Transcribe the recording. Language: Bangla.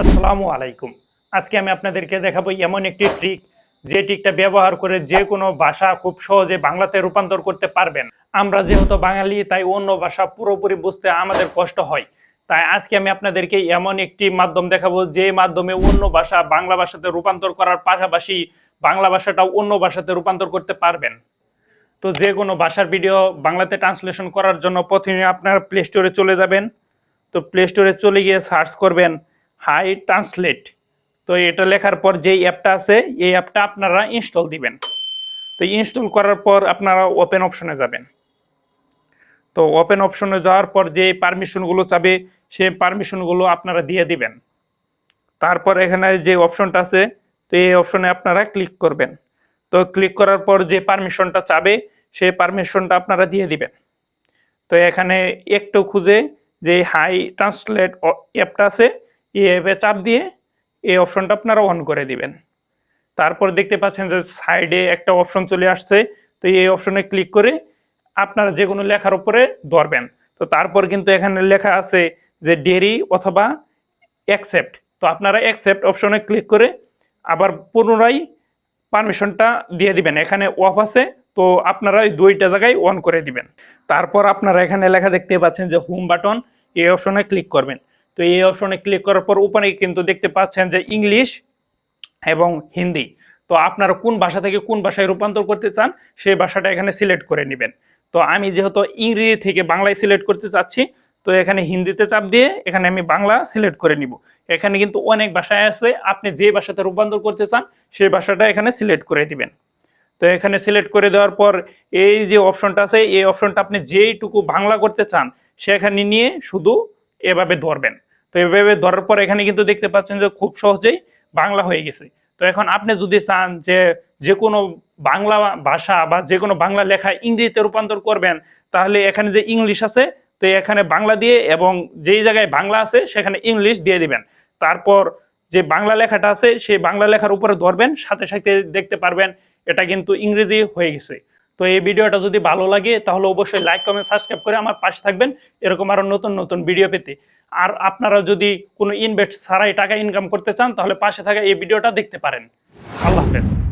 আসসালামু আলাইকুম। আজকে আমি আপনাদেরকে দেখাবো এমন একটি ট্রিক যে ট্রিকটা ব্যবহার করে যে কোনো ভাষা খুব সহজে বাংলাতে রূপান্তর করতে পারবেন। আমরা যেহেতু বাঙালি, তাই অন্য ভাষা পুরোপুরি বুঝতে আমাদের কষ্ট হয়। তাই আজকে আমি আপনাদেরকে এমন একটি মাধ্যম দেখাবো যে মাধ্যমে অন্য ভাষা বাংলা ভাষাতে রূপান্তর করার পাশাপাশি বাংলা ভাষাটাও অন্য ভাষাতে রূপান্তর করতে পারবেন। তো যে কোনো ভাষার ভিডিও বাংলাতে ট্রান্সলেশন করার জন্য প্রথমে আপনারা প্লে স্টোরে চলে যাবেন। তো প্লে স্টোরে চলে গিয়ে সার্চ করবেন। হাই ট্রান্সলেট তো এটা লেখার পর যেই অ্যাপটা আছে, এই অ্যাপটা আপনারা ইনস্টল দিবেন। তো ইনস্টল করার পর আপনারা ওপেন অপশনে যাবেন। তো ওপেন অপশনে যাওয়ার পর যে পারমিশনগুলো চাবে সেই পারমিশনগুলো আপনারা দিয়ে দিবেন। তারপর এখানে যে অপশনটা আছে, তো এই অপশনে আপনারা ক্লিক করবেন। তো ক্লিক করার পর যে পারমিশনটা চাবে সেই পারমিশনটা আপনারা দিয়ে দিবেন। তো এখানে একটু খুঁজে যে হাই ট্রান্সলেট অ্যাপটা আছে অ্যাপে চাপ দিয়ে এই অপশনটা আপনারা অন করে দিবেন। তারপর দেখতে পাচ্ছেন যে সাইডে একটা অপশন চলে আসছে। তো এই অপশনে ক্লিক করে আপনারা যে কোনো লেখার উপরে ধরবেন। তো তারপর কিন্তু এখানে লেখা আছে যে ডেরি অথবা অ্যাকসেপ্ট তো আপনারা অ্যাকসেপ্ট অপশনে ক্লিক করে আবার পুনরায় পারমিশনটা দিয়ে দিবেন। এখানে অফ আছে, তো আপনারা এই দুইটা জায়গায় অন করে দিবেন। তারপর আপনারা এখানে লেখা দেখতে পাচ্ছেন যে হোম বাটন এই অপশনে ক্লিক করবেন। তো এই অপশনে ক্লিক করার পর উপরে কিন্তু দেখতে পাচ্ছেন যে ইংলিশ এবং হিন্দি তো আপনারা কোন ভাষা থেকে কোন ভাষায় রূপান্তর করতে চান, সেই ভাষাটা এখানে সিলেক্ট করে নেবেন। তো আমি যেহেতু ইংরেজি থেকে বাংলায় সিলেক্ট করতে চাচ্ছি, তো এখানে হিন্দিতে চাপ দিয়ে এখানে আমি বাংলা সিলেক্ট করে নিব। এখানে কিন্তু অনেক ভাষায় আছে, আপনি যে ভাষাতে রূপান্তর করতে চান, সেই ভাষাটা এখানে সিলেক্ট করে দিবেন। তো এখানে সিলেক্ট করে দেওয়ার পর এই যে অপশনটা আছে, এই অপশনটা আপনি যেইটুকু বাংলা করতে চান, সেখানে নিয়ে শুধু এভাবে ধরবেন। তো এভাবে ধরার পর এখানে কিন্তু দেখতে পাচ্ছেন যে খুব সহজেই বাংলা হয়ে গেছে। তো এখন আপনি যদি চান যে যে কোনো বাংলা ভাষা বা যে কোনো বাংলা লেখা ইংরেজিতে রূপান্তর করবেন, তাহলে এখানে যে ইংলিশ আছে, তো এখানে বাংলা দিয়ে এবং যেই জায়গায় বাংলা আছে, সেখানে ইংলিশ দিয়ে দিবেন। তারপর যে বাংলা লেখাটা আছে, সেই বাংলা লেখার উপরে ধরবেন, সাথে সাথে দেখতে পারবেন, এটা কিন্তু ইংরেজি হয়ে গেছে। তো এই ভিডিওটা যদি ভালো লাগে, তাহলে অবশ্যই লাইক কমেন্ট সাবস্ক্রাইব করে আমার পাশে থাকবেন। এরকম আরও নতুন নতুন ভিডিও পেতে। আর আপনারা যদি কোনো ইনভেস্ট ছাড়াই টাকা ইনকাম করতে চান, তাহলে পাশে থাকা এই ভিডিওটা দেখতে পারেন। আল্লাহ হাফেজ।